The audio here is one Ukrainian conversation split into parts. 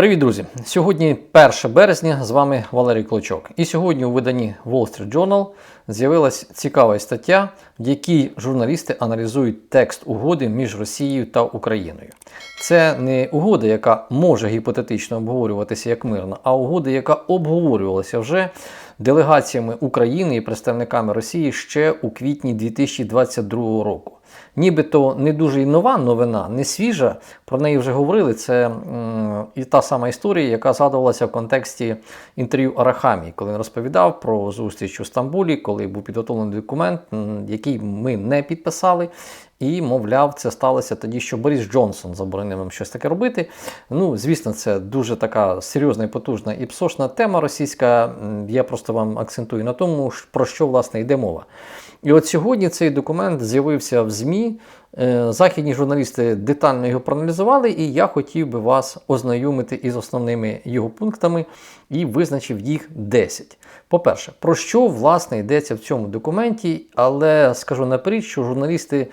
Привіт, друзі! Сьогодні 1 березня, з вами Валерій Клочок. І сьогодні у виданні Wall Street Journal з'явилась цікава стаття, в якій журналісти аналізують текст угоди між Росією та Україною. Це не угода, яка може гіпотетично обговорюватися як мирна, а угода, яка обговорювалася вже делегаціями України і представниками Росії ще у квітні 2022 року. Нібито не дуже й нова новина, не свіжа. Про неї вже говорили. Це і та сама історія, яка згадувалася в контексті інтерв'ю Арахамі, коли він розповідав про зустріч у Стамбулі, коли був підготовлений документ, який ми не підписали. І, мовляв, це сталося тоді, що Борис Джонсон заборонив нам щось таке робити. Ну, звісно, це дуже така серйозна і потужна і псошна тема російська. Я просто вам акцентую на тому, про що власне йде мова. І от сьогодні цей документ з'явився в ЗМІ. Е, Західні журналісти детально його проаналізували, і я хотів би вас ознайомити із основними його пунктами і визначив їх 10. По-перше, про що власне йдеться в цьому документі, але скажу наперед, що журналісти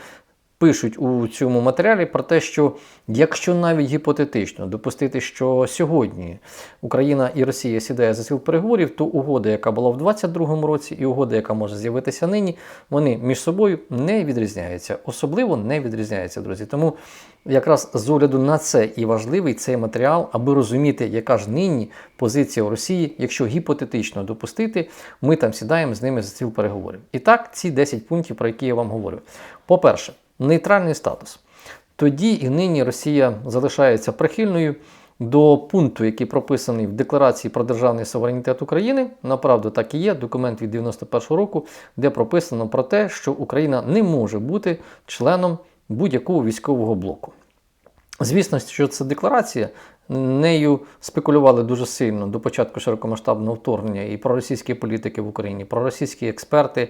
пишуть у цьому матеріалі про те, що якщо навіть гіпотетично допустити, що сьогодні Україна і Росія сідає за стіл переговорів, то угода, яка була в 2022 році, і угода, яка може з'явитися нині, вони між собою не відрізняються. Особливо не відрізняються, друзі. Тому якраз з огляду на це і важливий цей матеріал, аби розуміти, яка ж нині позиція у Росії, якщо гіпотетично допустити, ми там сідаємо з ними за стіл переговорів. І так, ці 10 пунктів, про які я вам говорю. По-перше, нейтральний статус. Тоді і нині Росія залишається прихильною до пункту, який прописаний в Декларації про державний суверенітет України. Направду так і є, документ від 91-го року, де прописано про те, що Україна не може бути членом будь-якого військового блоку. Звісно, що це декларація. Нею спекулювали дуже сильно до початку широкомасштабного вторгнення і проросійські політики в Україні, проросійські експерти.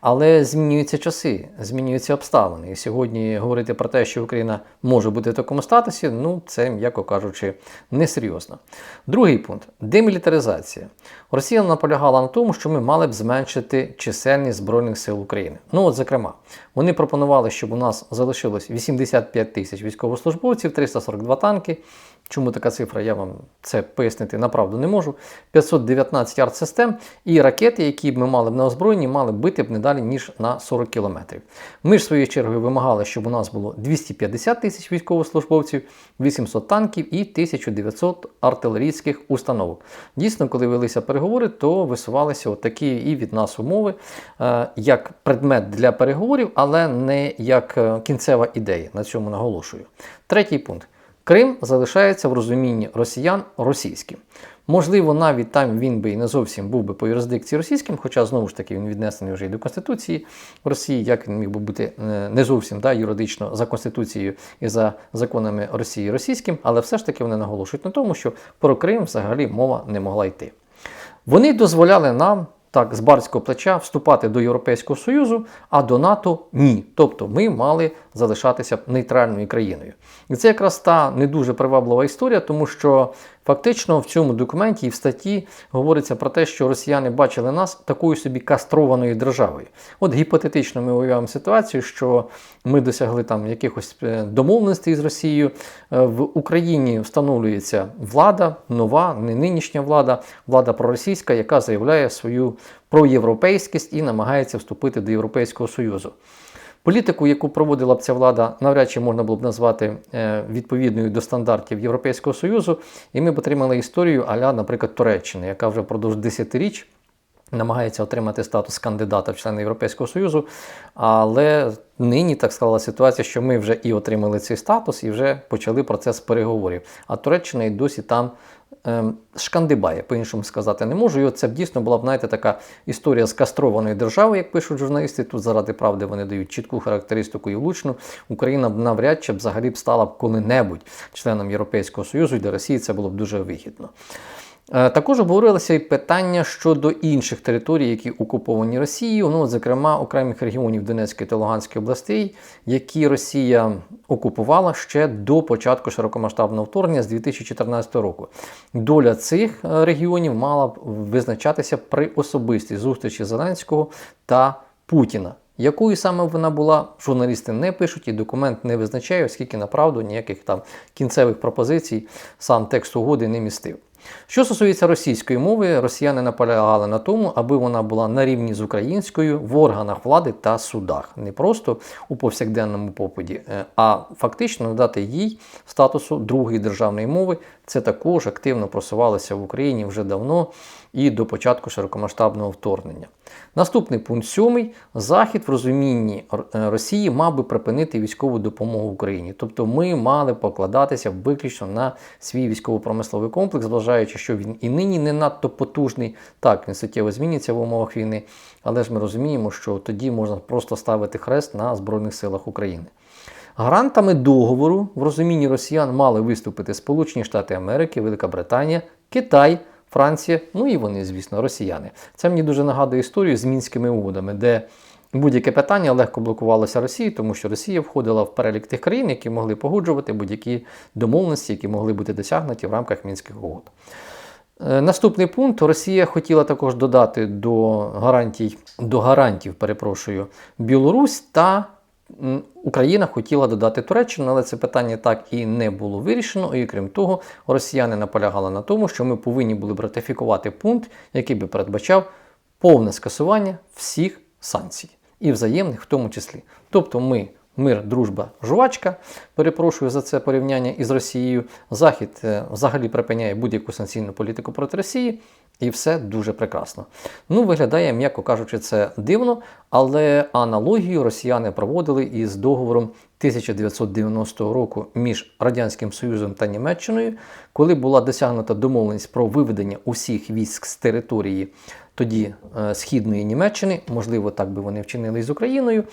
Але змінюються часи, змінюються обставини. І сьогодні говорити про те, що Україна може бути в такому статусі, ну це, м'яко кажучи, несерйозно. Другий пункт демілітаризація. Росія наполягала на тому, що ми мали б зменшити чисельність Збройних сил України. Ну, от, зокрема, вони пропонували, щоб у нас залишилось 85 тисяч військовослужбовців, 342 танки. Чому така цифра? Я вам це пояснити направду не можу. 519 артсистем і ракети, які б ми мали б на озброєнні, мали б бити б не далі, ніж на 40 кілометрів. Ми ж своєю чергою вимагали, щоб у нас було 250 тисяч військовослужбовців, 800 танків і 1900 артилерійських установок. Дійсно, коли велися переговори, то висувалися такі і від нас умови, е, як предмет для переговорів, але не як е, кінцева ідея. На цьому наголошую. Третій пункт. Крим залишається в розумінні росіян російським. Можливо, навіть там він би і не зовсім був би по юрисдикції російським, хоча знову ж таки він віднесений вже і до Конституції Росії, як він міг би бути е, не зовсім да, юридично за Конституцією і за законами Росії російським, але все ж таки вони наголошують на тому, що про Крим взагалі мова не могла йти. Вони дозволяли нам так з барського плеча вступати до Європейського Союзу, а до НАТО ні. Тобто ми мали залишатися нейтральною країною. І це якраз та не дуже приваблива історія, тому що фактично в цьому документі і в статті говориться про те, що росіяни бачили нас такою собі кастрованою державою. От гіпотетично ми уявимо ситуацію, що ми досягли там якихось е, домовленостей з Росією. Е, В Україні встановлюється влада, нова, не нинішня влада, влада проросійська, яка заявляє свою проєвропейськість і намагається вступити до Європейського Союзу. Політику, яку проводила б ця влада, навряд чи можна було б назвати е, відповідною до стандартів Європейського Союзу, і ми б отримали історію аля, наприклад, Туреччини, яка вже впродовж десятиріч намагається отримати статус кандидата в члени Європейського Союзу. Але нині так склалася ситуація, що ми вже і отримали цей статус, і вже почали процес переговорів. А Туреччина і досі там ем, шкандибає, по-іншому сказати не можу. І це б дійсно була б, знаєте, така історія з кастрованої держави, як пишуть журналісти. Тут заради правди вони дають чітку характеристику і влучну. Україна б навряд чи б взагалі б стала б коли-небудь членом Європейського Союзу, і для Росії це було б дуже вигідно. Е, Також обговорилося і питання щодо інших територій, які окуповані Росією, ну, зокрема, окремих регіонів Донецької та Луганської областей, які Росія окупувала ще до початку широкомасштабного вторгнення з 2014 року. Доля цих е, регіонів мала б визначатися при особистій зустрічі Зеленського та Путіна. Якою саме вона була, журналісти не пишуть і документ не визначає, оскільки направду ніяких там кінцевих пропозицій сам текст угоди не містив. Що стосується російської мови, росіяни наполягали на тому, аби вона була на рівні з українською в органах влади та судах, не просто у повсякденному попиті, е, а фактично надати їй статусу другої державної мови. Це також активно просувалося в Україні вже давно і до початку широкомасштабного вторгнення. Наступний пункт сьомий. Захід в розумінні е, Росії мав би припинити військову допомогу Україні. Тобто ми мали покладатися виключно на свій військово-промисловий комплекс, вважаючи, що він і нині не надто потужний. Так, він суттєво зміниться в умовах війни, але ж ми розуміємо, що тоді можна просто ставити хрест на Збройних силах України. Гарантами договору в розумінні росіян мали виступити Сполучені Штати Америки, Велика Британія, Китай. Франція, ну і вони, звісно, росіяни. Це мені дуже нагадує історію з мінськими угодами, де будь-яке питання легко блокувалося Росією, тому що Росія входила в перелік тих країн, які могли погоджувати будь-які домовленості, які могли бути досягнуті в рамках мінських угод. Е, наступний пункт Росія хотіла також додати до гарантій до гарантів, перепрошую, Білорусь та Україна хотіла додати Туреччину, але це питання так і не було вирішено. І крім того, росіяни наполягали на тому, що ми повинні були б ратифікувати пункт, який би передбачав повне скасування всіх санкцій і взаємних в тому числі. Тобто ми. Мир, дружба, жувачка. Перепрошую за це порівняння із Росією. Захід е, взагалі припиняє будь-яку санкційну політику проти Росії. І все дуже прекрасно. Ну, виглядає, м'яко кажучи, це дивно, але аналогію росіяни проводили із договором 1990 року між Радянським Союзом та Німеччиною, коли була досягнута домовленість про виведення усіх військ з території тоді е, східної Німеччини, можливо, так би вони вчинили і з Україною.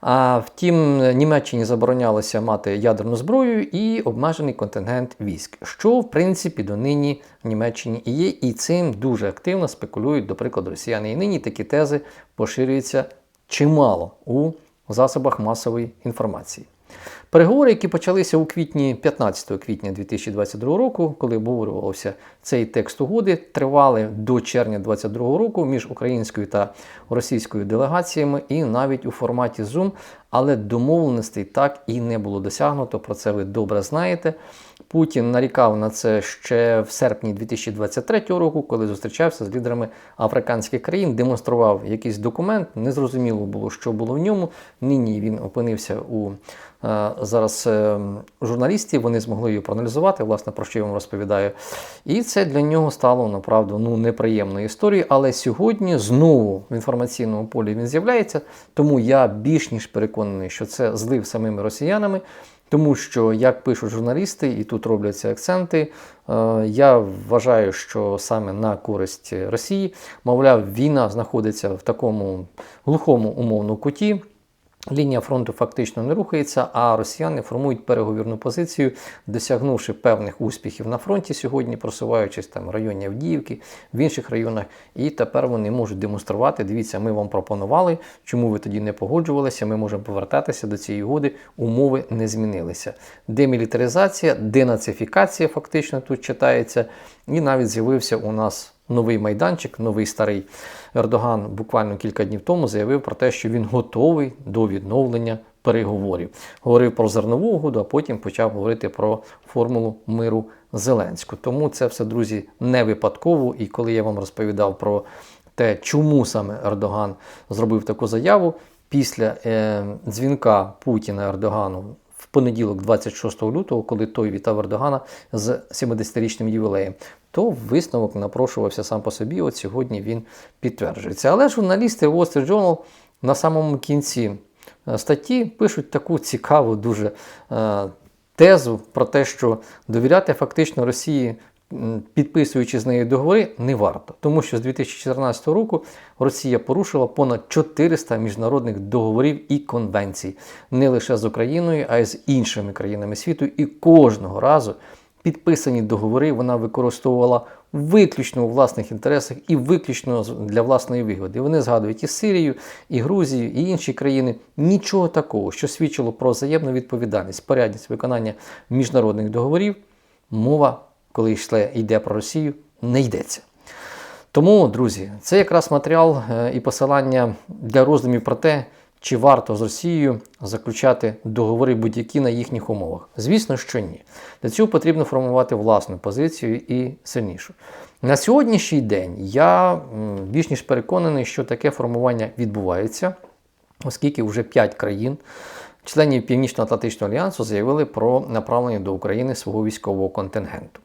А втім, Німеччині заборонялося мати ядерну зброю і обмежений контингент військ, що в принципі донині в Німеччині і є, і цим дуже активно спекулюють, до прикладу, росіяни. І нині такі тези поширюються чимало у засобах масової інформації. Переговори, які почалися у квітні 15 квітня 2022 року, коли обговорювався цей текст угоди, тривали до червня 2022 року між українською та російською делегаціями, і навіть у форматі Zoom, але домовленостей так і не було досягнуто. Про це ви добре знаєте. Путін нарікав на це ще в серпні 2023 року, коли зустрічався з лідерами африканських країн, демонстрував якийсь документ. Незрозуміло було, що було в ньому. Нині він опинився у е, зараз е, журналістів. Вони змогли його проаналізувати, власне, про що я вам розповідаю. І це для нього стало направду ну, неприємною історією. Але сьогодні знову в інформаційному полі він з'являється, тому я більш ніж переконаний, що це злив самими росіянами. Тому що, як пишуть журналісти, і тут робляться акценти, е, я вважаю, що саме на користь Росії, мовляв, війна знаходиться в такому глухому умовному куті. Лінія фронту фактично не рухається, а росіяни формують переговірну позицію, досягнувши певних успіхів на фронті сьогодні, просуваючись там в районі Авдіївки, в інших районах. І тепер вони можуть демонструвати. Дивіться, ми вам пропонували, чому ви тоді не погоджувалися. Ми можемо повертатися до цієї угоди. Умови не змінилися. Демілітаризація, денацифікація фактично тут читається, і навіть з'явився у нас новий майданчик, новий старий. Ердоган буквально кілька днів тому заявив про те, що він готовий до відновлення переговорів. Говорив про зернову угоду, а потім почав говорити про формулу миру Зеленську. Тому це все, друзі, не випадково. І коли я вам розповідав про те, чому саме Ердоган зробив таку заяву, після е, дзвінка Путіна Ердогану понеділок, 26 лютого, коли той вітав Ердогана з 70-річним ювілеєм, то висновок напрошувався сам по собі. От сьогодні він підтверджується. Але журналісти Wall Street Journal на самому кінці е, статті пишуть таку цікаву дуже е, тезу про те, що довіряти фактично Росії. Підписуючи з нею договори, не варто, тому що з 2014 року Росія порушила понад 400 міжнародних договорів і конвенцій не лише з Україною, а й з іншими країнами світу. І кожного разу підписані договори вона використовувала виключно у власних інтересах і виключно для власної вигоди. Вони згадують і Сирію, і Грузію, і інші країни. Нічого такого, що свідчило про взаємну відповідальність, порядність виконання міжнародних договорів. Мова, коли йшле йде про Росію, не йдеться. Тому, друзі, це якраз матеріал е, і посилання для роздумів про те, чи варто з Росією заключати договори будь-які на їхніх умовах? Звісно, що ні. Для цього потрібно формувати власну позицію і сильнішу. На сьогоднішній день я більш ніж переконаний, що таке формування відбувається, оскільки вже 5 країн. Членів Північно-Атлантичного альянсу заявили про направлення до України свого військового контингенту.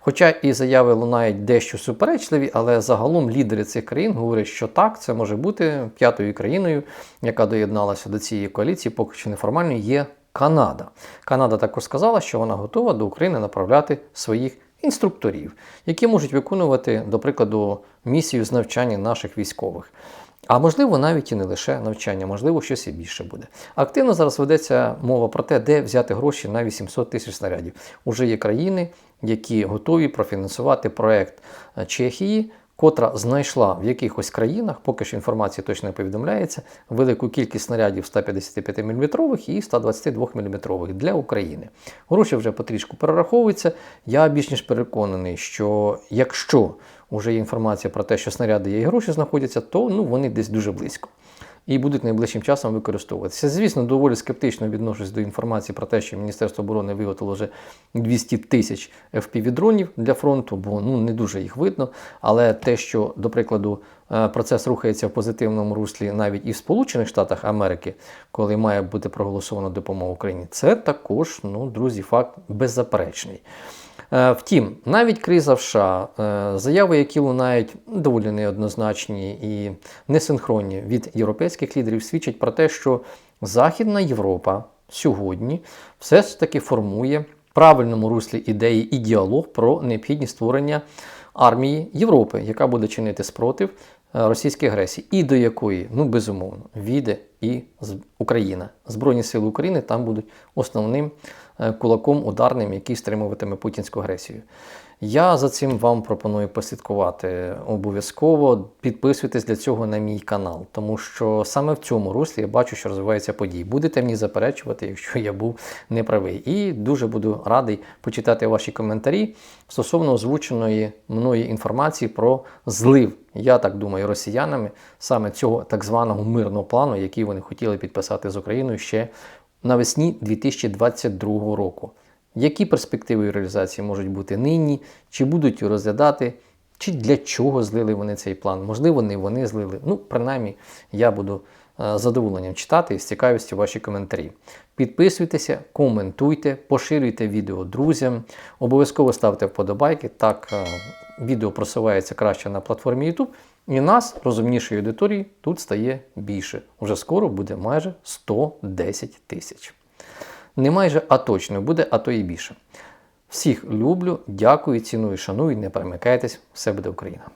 Хоча і заяви лунають дещо суперечливі, але загалом лідери цих країн говорять, що так, це може бути п'ятою країною, яка доєдналася до цієї коаліції, поки що неформально, є Канада. Канада також сказала, що вона готова до України направляти своїх інструкторів, які можуть виконувати, до прикладу, місію з навчання наших військових. А можливо, навіть і не лише навчання, можливо, щось і більше буде. Активно зараз ведеться мова про те, де взяти гроші на 800 тисяч снарядів. Уже є країни, які готові профінансувати проект е, Чехії, котра знайшла в якихось країнах, поки що інформація точно не повідомляється, велику кількість снарядів 155 мм і 122 мм для України. Гроші вже потрішку перераховуються. Я більш ніж переконаний, що якщо вже є інформація про те, що снаряди є і гроші знаходяться, то ну, вони десь дуже близько. І будуть найближчим часом використовуватися. Звісно, доволі скептично відношусь до інформації про те, що Міністерство оборони виготовило вже 200 тисяч FPV-дронів для фронту, бо ну не дуже їх видно. Але те, що, до прикладу, е, процес рухається в позитивному руслі навіть і в Сполучених Штатах Америки, коли має бути проголосована допомога Україні, це також, ну, друзі, факт беззаперечний. Е, Втім, навіть криза в США, е, заяви, які лунають доволі неоднозначні і несинхронні від європейських лідерів, свідчать про те, що Західна Європа сьогодні все ж таки формує в правильному руслі ідеї і діалог про необхідність створення армії Європи, яка буде чинити спротив е, російській агресії, і до якої, ну безумовно, війде і Україна. Збройні сили України там будуть основним кулаком ударним, який стримуватиме путінську агресію. Я за цим вам пропоную послідкувати обов'язково. Підписуйтесь для цього на мій канал, тому що саме в цьому руслі я бачу, що розвиваються події. Будете мені заперечувати, якщо я був неправий. І дуже буду радий почитати ваші коментарі стосовно озвученої мною інформації про злив, я так думаю, росіянами саме цього так званого мирного плану, який вони хотіли підписати з Україною ще навесні 2022 року. Які перспективи реалізації можуть бути нині, чи будуть розглядати, чи для чого злили вони цей план? Можливо, не вони злили. Ну, принаймні, я буду е, з задоволенням читати і з цікавістю ваші коментарі. Підписуйтеся, коментуйте, поширюйте відео друзям, обов'язково ставте вподобайки. Так е, відео просувається краще на платформі YouTube. І нас, розумнішої аудиторії, тут стає більше. Уже скоро буде майже 110 тисяч. Не майже, а точно буде, а то і більше. Всіх люблю, дякую, ціную, шаную, не перемикайтесь, все буде Україна.